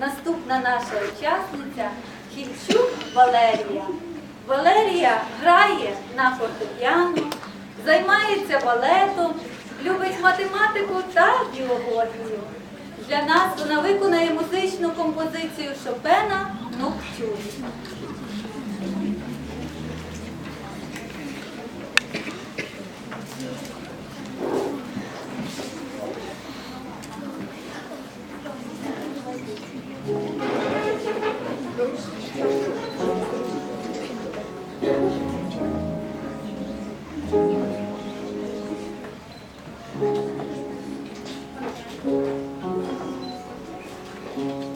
Наступна наша учасниця Хільчук Валерія. Валерія грає на фортепіано, займається балетом, любить математику та біологію. Для нас вона виконає музичну композицію Шопена you